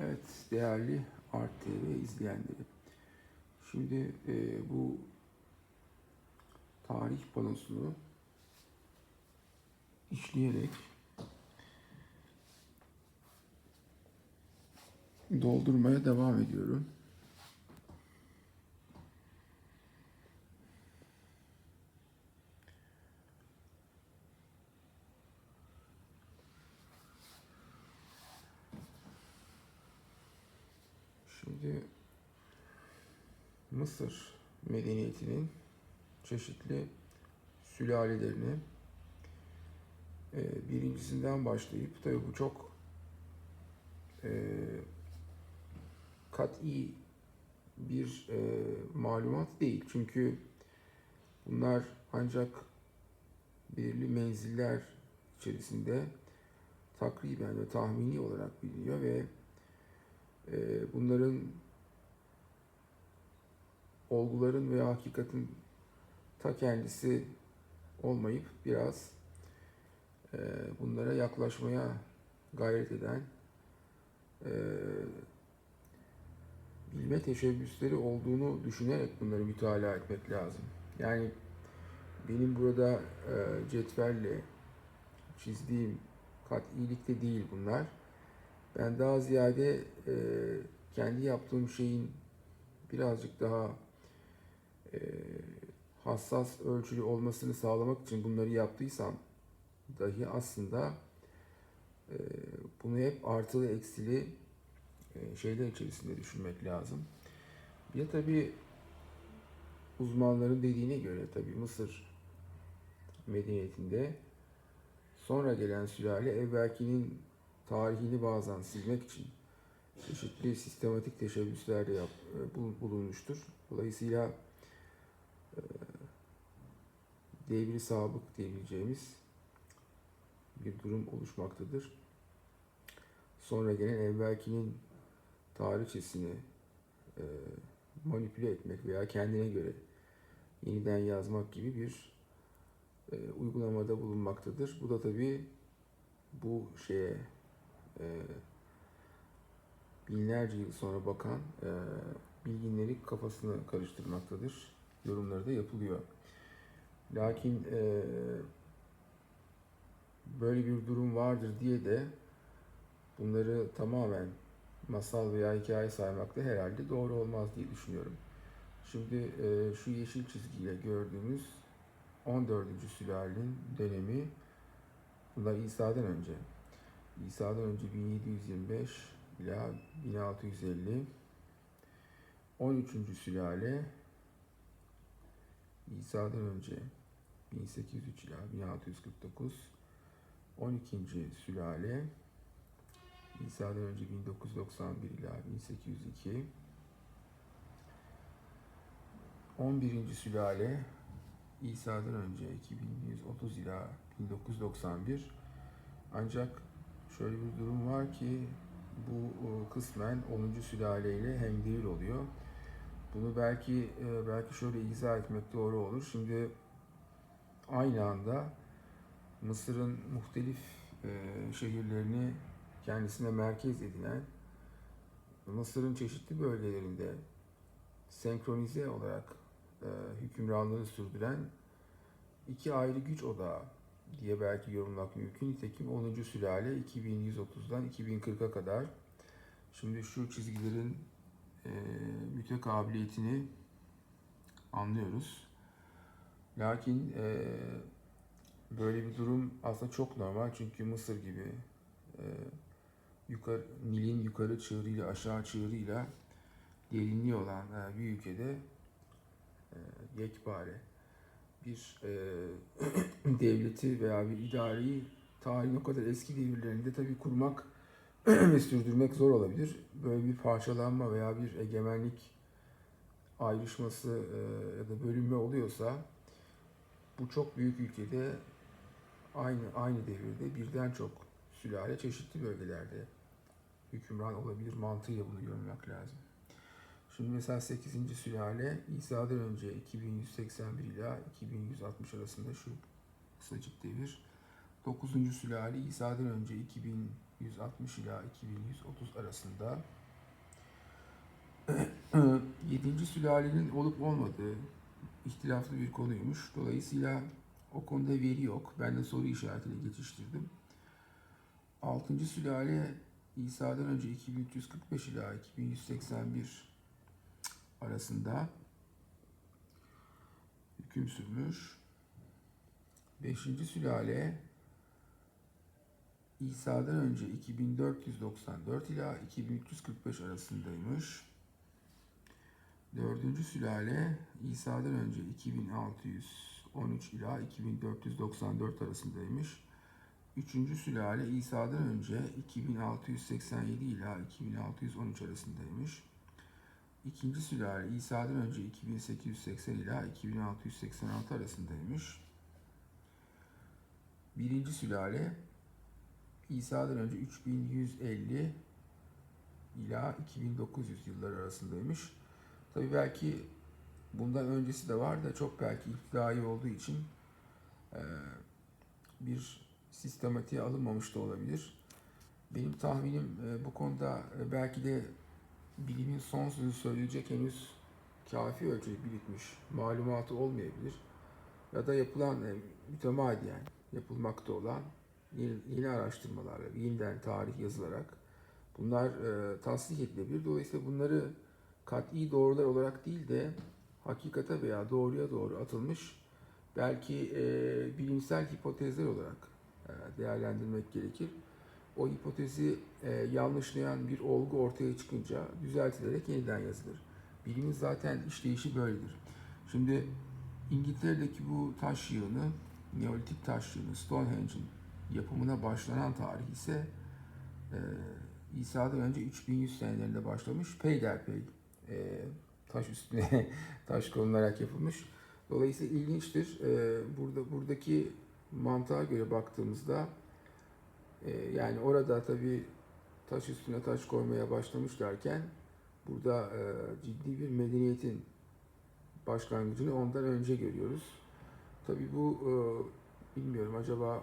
Evet değerli Art TV izleyenleri. Şimdi e, bu tarih panosunu işleyerek doldurmaya devam ediyorum. Şimdi Mısır medeniyetinin çeşitli sülalelerini e, birincisinden başlayıp tabi bu çok e, kat'i bir e, malumat değil. Çünkü bunlar ancak belirli menziller içerisinde takriben ve tahmini olarak biliniyor ve bunların olguların veya hakikatin ta kendisi olmayıp biraz e, bunlara yaklaşmaya gayret eden e, bilme teşebbüsleri olduğunu düşünerek bunları mütalaa etmek lazım. Yani benim burada e, cetvelle çizdiğim kat'ilikte değil bunlar. Ben daha ziyade e, kendi yaptığım şeyin birazcık daha e, hassas ölçülü olmasını sağlamak için bunları yaptıysam dahi aslında e, bunu hep artılı eksili e, şeyler içerisinde düşünmek lazım. Ya tabi uzmanların dediğine göre tabi Mısır medeniyetinde sonra gelen sülale evvelkinin tarihini bazen silmek için çeşitli sistematik teşebbüslerde yap, e, bul- bulunmuştur. Dolayısıyla e, devri sabık diyebileceğimiz bir durum oluşmaktadır. Sonra gelen evvelkinin tarihçesini e, manipüle etmek veya kendine göre yeniden yazmak gibi bir uygulamada bulunmaktadır. Bu da tabii bu şeye e, binlerce yıl sonra bakan e, bilginleri kafasını karıştırmaktadır. Yorumları da yapılıyor. Lakin e, böyle bir durum vardır diye de bunları tamamen masal veya hikaye saymak da herhalde doğru olmaz diye düşünüyorum. Şimdi e, şu yeşil çizgiyle gördüğümüz 14. sülalenin dönemi bunlar İsa'dan önce. İsa'dan önce 1725 ila 1650 13. sülale İsa'dan önce 1803 ila 1649 12. sülale İsa'dan önce 1991 ila 1802 11. sülale İsa'dan önce 2130 ila 1991 ancak şöyle bir durum var ki bu e, kısmen 10. sülaleyle hemdevir oluyor. Bunu belki e, belki şöyle izah etmek doğru olur. Şimdi aynı anda Mısır'ın muhtelif e, şehirlerini kendisine merkez edinen Mısır'ın çeşitli bölgelerinde senkronize olarak e, hükümranlığı sürdüren iki ayrı güç odağı diye belki yorumlamak mümkün. Nitekim 10. sülale 2130'dan 2040'a kadar. Şimdi şu çizgilerin e, mütekabiliyetini anlıyoruz. Lakin e, böyle bir durum aslında çok normal çünkü Mısır gibi e, yukarı Nil'in yukarı çığırıyla aşağı çığırıyla derinliği olan e, bir ülkede e, yekpare bir e, devleti veya bir idareyi tarihin o kadar eski devirlerinde tabii kurmak ve sürdürmek zor olabilir. Böyle bir parçalanma veya bir egemenlik ayrışması e, ya da bölünme oluyorsa bu çok büyük ülkede aynı aynı devirde birden çok sülale çeşitli bölgelerde hükümran olabilir mantığıyla bunu görmek lazım. Şimdi mesela 8. sülale İsa'dan önce 2181 ila 2160 arasında şu kısacık devir. 9. sülale İsa'dan önce 2160 ila 2130 arasında. 7. sülalenin olup olmadığı ihtilaflı bir konuymuş. Dolayısıyla o konuda veri yok. Ben de soru işaretiyle geçiştirdim. 6. sülale İsa'dan önce 2345 ila 2181 arasında hüküm sürmüş. 5. sülale İsa'dan önce 2494 ila 2345 arasındaymış. 4. sülale İsa'dan önce 2613 ila 2494 arasındaymış. Üçüncü sülale İsa'dan önce 2687 ila 2613 arasındaymış. İkinci sülale İsa'dan önce 2880 ila 2686 arasındaymış. Birinci sülale İsa'dan önce 3150 ila 2900 yılları arasındaymış. Tabi belki bundan öncesi de var da çok belki iptidai olduğu için eee, bir sistematiğe alınmamış da olabilir. Benim tahminim e, bu konuda e, belki de bilimin son sözü söyleyecek henüz kafi ölçüde birikmiş malumatı olmayabilir. Ya da yapılan e, mütemadiyen yapılmakta olan yeni, yeni araştırmalarla, yeniden tarih yazılarak bunlar e, tasdik edilebilir. Dolayısıyla bunları kat'i doğrular olarak değil de hakikate veya doğruya doğru atılmış belki e, bilimsel hipotezler olarak e, değerlendirmek gerekir. O hipotezi e, yanlışlayan bir olgu ortaya çıkınca düzeltilerek yeniden yazılır. Bilimin zaten işleyişi böyledir. Şimdi İngiltere'deki bu taş yığını, Neolitik taş yığını, Stonehenge'in yapımına başlanan tarih ise e, İsa'dan önce 3100 senelerinde başlamış. Peyderpey e, taş üstüne taş konularak yapılmış. Dolayısıyla ilginçtir. E, burada buradaki mantığa göre baktığımızda yani orada tabii taş üstüne taş koymaya başlamışlarken burada e, ciddi bir medeniyetin başlangıcını ondan önce görüyoruz. Tabii bu e, bilmiyorum acaba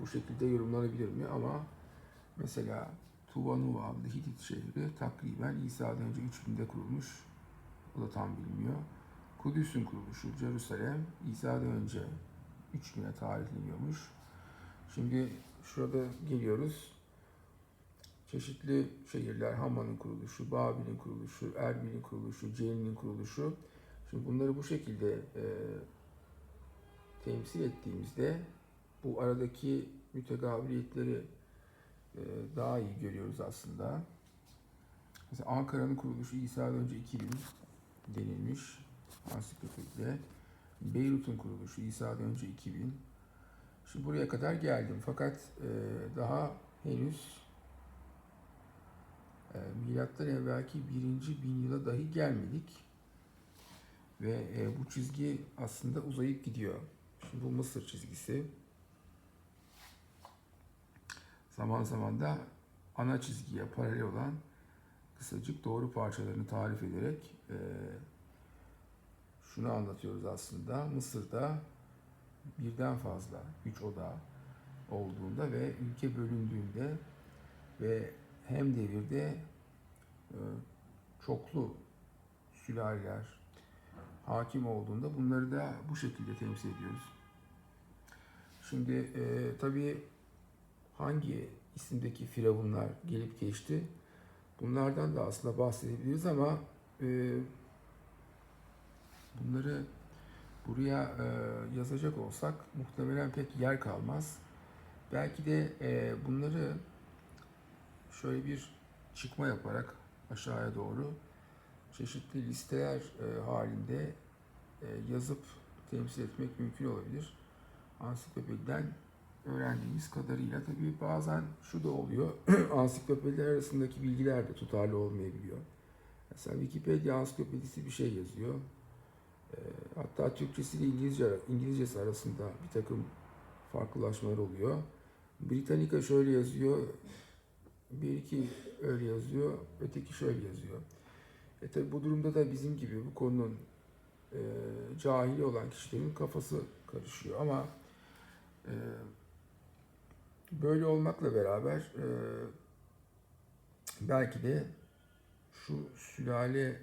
bu şekilde yorumlanabilir mi ama mesela Tuvanuva adlı Hitit şehri takriben İsa'dan önce 3000'de kurulmuş. O da tam bilinmiyor. Kudüs'ün kuruluşu Jerusalem İsa'dan önce 3000'e tarihleniyormuş. Şimdi şurada geliyoruz. Çeşitli şehirler, Haman'ın kuruluşu, Babil'in kuruluşu, Erbil'in kuruluşu, Ceyl'in kuruluşu. Şimdi bunları bu şekilde e, temsil ettiğimizde bu aradaki mütegabiliyetleri e, daha iyi görüyoruz aslında. Mesela Ankara'nın kuruluşu İsa'dan önce 2000 denilmiş ansiklopedide. Beyrut'un kuruluşu İsa'dan önce 2000. Şimdi buraya kadar geldim fakat e, daha henüz e, milattan evvelki birinci bin yıla dahi gelmedik. Ve e, bu çizgi aslında uzayıp gidiyor. Şimdi bu Mısır çizgisi. Zaman zaman da ana çizgiye paralel olan kısacık doğru parçalarını tarif ederek e, şunu anlatıyoruz aslında. Mısır'da birden fazla güç odağı olduğunda ve ülke bölündüğünde ve hem devirde e, çoklu sülaleler hakim olduğunda bunları da bu şekilde temsil ediyoruz. Şimdi e, tabii hangi isimdeki firavunlar gelip geçti? Bunlardan da aslında bahsedebiliriz ama e, bunları buraya e, yazacak olsak muhtemelen pek yer kalmaz. Belki de e, bunları şöyle bir çıkma yaparak aşağıya doğru çeşitli listeler e, halinde e, yazıp temsil etmek mümkün olabilir. Ansiklopediden öğrendiğimiz kadarıyla tabii bazen şu da oluyor. Ansiklopediler arasındaki bilgiler de tutarlı olmayabiliyor. Mesela Wikipedia ansiklopedisi bir şey yazıyor. E, hatta Türkçesi ile İngilizce, İngilizcesi arasında bir takım farklılaşmalar oluyor. Britannica şöyle yazıyor, bir iki öyle yazıyor, öteki şöyle yazıyor. E tabi bu durumda da bizim gibi bu konunun e, cahili olan kişilerin kafası karışıyor ama e, Böyle olmakla beraber e, belki de şu sülalelerin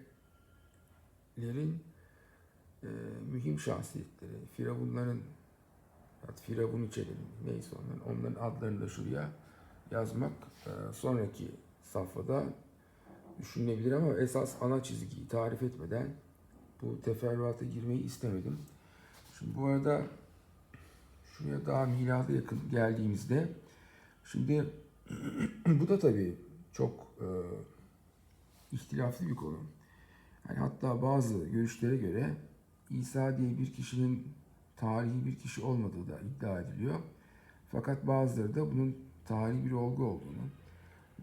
e, mühim şahsiyetleri, firavunların, firavun içerim neyse onların, onların adlarını da şuraya yazmak e, sonraki safhada düşünülebilir ama esas ana çizgiyi tarif etmeden bu teferruata girmeyi istemedim. Şimdi bu arada şuraya daha milada yakın geldiğimizde şimdi bu da tabii çok e, ihtilaflı bir konu. Yani hatta bazı görüşlere göre İsa diye bir kişinin tarihi bir kişi olmadığı da iddia ediliyor. Fakat bazıları da bunun tarihi bir olgu olduğunu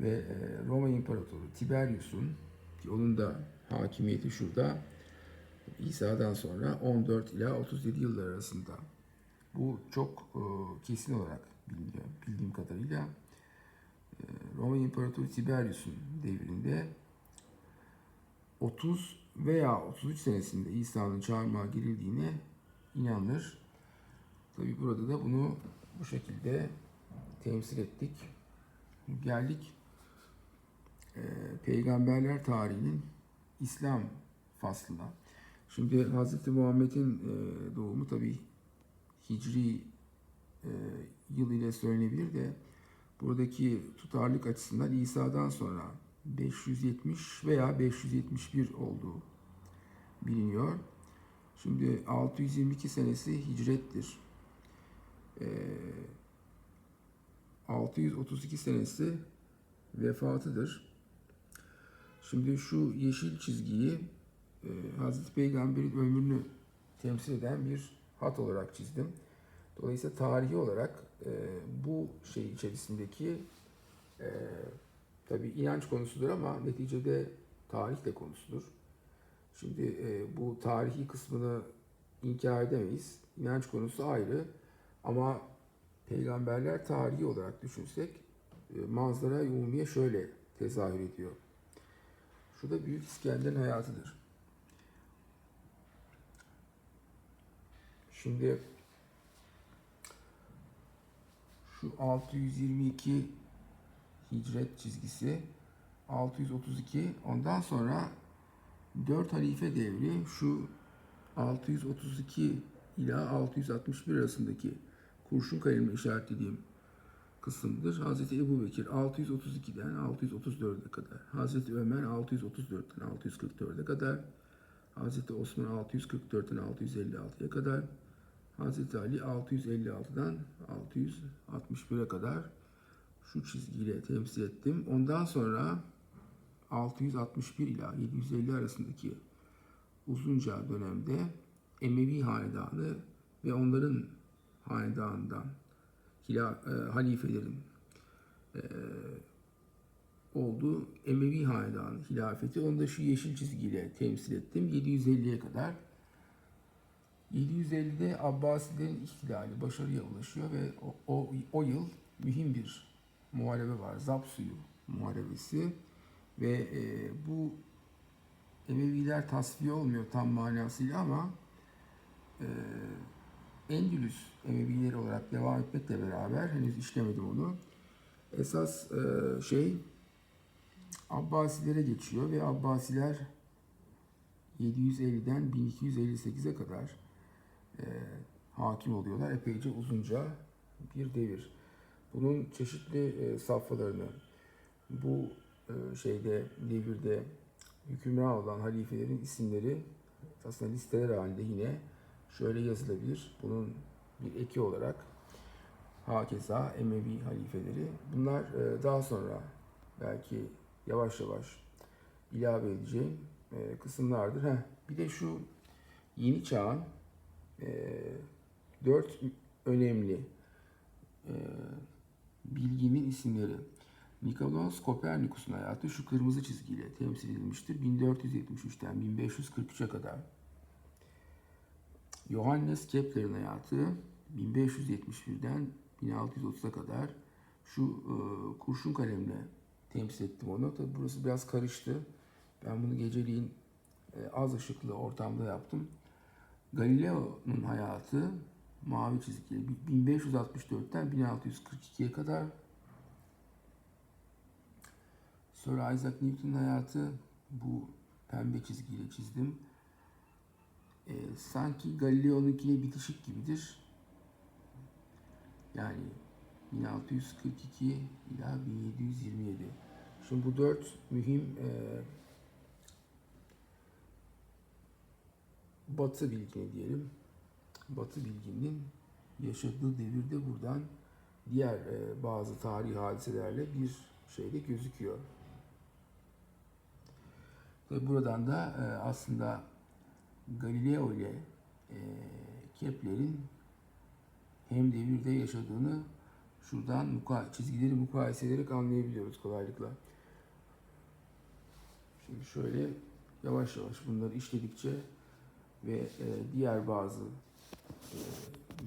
ve e, Roma İmparatoru Tiberius'un ki onun da hakimiyeti şurada İsa'dan sonra 14 ila 37 yıllar arasında. Bu çok e, kesin olarak biliniyor bildiğim kadarıyla. E, Roma İmparatoru Tiberius'un devrinde 30 veya 33 senesinde İsa'nın çarmıha girildiğine inanılır. Tabi burada da bunu bu şekilde temsil ettik. Geldik e, peygamberler tarihinin İslam faslına. Şimdi Hz. Muhammed'in e, doğumu tabi Hicri e, yıl ile söylenebilir de buradaki tutarlık açısından İsa'dan sonra 570 veya 571 olduğu biliniyor. Şimdi 622 senesi hicrettir. Ee, 632 senesi vefatıdır. Şimdi şu yeşil çizgiyi e, Hazreti Peygamber'in ömrünü temsil eden bir hat olarak çizdim. Dolayısıyla tarihi olarak e, bu şey içerisindeki e, tabi inanç konusudur ama neticede tarih de konusudur. Şimdi e, bu tarihi kısmını inkar edemeyiz. İnanç konusu ayrı ama peygamberler tarihi olarak düşünsek e, manzara umumiye şöyle tezahür ediyor. Şu da Büyük İskender'in hayatıdır. Şimdi şu 622 hicret çizgisi 632 ondan sonra 4 halife devri şu 632 ila 661 arasındaki kurşun kalemle işaretlediğim kısımdır. Hazreti Ebu Bekir 632'den 634'e kadar. Hazreti Ömer 634'ten 644'e kadar. Hazreti Osman 644'ten 656'ya kadar. Hazreti Ali 656'dan 661'e kadar şu çizgiyle temsil ettim. Ondan sonra 661 ila 750 arasındaki uzunca dönemde Emevi hanedanı ve onların hanedanından hila, e, halifelerin e, olduğu Emevi hanedanı hilafeti. Onu da şu yeşil çizgiyle temsil ettim. 750'ye kadar. 750'de Abbasilerin ihtilali başarıya ulaşıyor ve o, o, o yıl mühim bir muharebe var. Zap suyu muharebesi ve e, bu Emeviler tasfiye olmuyor tam manasıyla ama e, Endülüs Emevileri olarak devam etmekle beraber henüz işlemedim onu. Esas e, şey Abbasilere geçiyor ve Abbasiler 750'den 1258'e kadar e, hakim oluyorlar. Epeyce uzunca bir devir. Bunun çeşitli e, safhalarını bu e, şeyde devirde hükümran olan halifelerin isimleri aslında listeler halinde yine şöyle yazılabilir. Bunun bir eki olarak hakeza Emevi halifeleri. Bunlar e, daha sonra belki yavaş yavaş ilave edeceğim kısımlardır. Heh, bir de şu yeni çağın dört önemli bilginin isimleri. Nikolaus Kopernikus'un hayatı şu kırmızı çizgiyle temsil edilmiştir. 1473'ten 1543'e kadar. Johannes Kepler'in hayatı 1571'den 1630'a kadar şu e, kurşun kalemle temsil ettim onu. Tabi burası biraz karıştı. Ben bunu geceliğin e, az ışıklı ortamda yaptım. Galileo'nun hayatı mavi çizgiyle 1564'ten 1642'ye kadar Sir Isaac Newton'un hayatı bu pembe çizgiyle çizdim. Ee, sanki Galileo'nunkine bitişik gibidir. Yani 1642 ila 1727. Şimdi bu dört mühim e, Batı bilgini diyelim. Batı bilginin yaşadığı devirde buradan diğer e, bazı tarihi hadiselerle bir şeyde gözüküyor. Ve buradan da e, aslında Galileo ile e, Kepler'in hem devirde yaşadığını şuradan muka çizgileri mukayese ederek anlayabiliyoruz kolaylıkla. Şimdi şöyle yavaş yavaş bunları işledikçe ve e, diğer bazı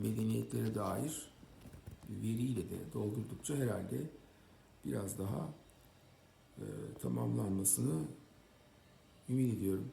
medeniyetlere dair veriyle de doldurdukça herhalde biraz daha e, tamamlanmasını ümit ediyorum.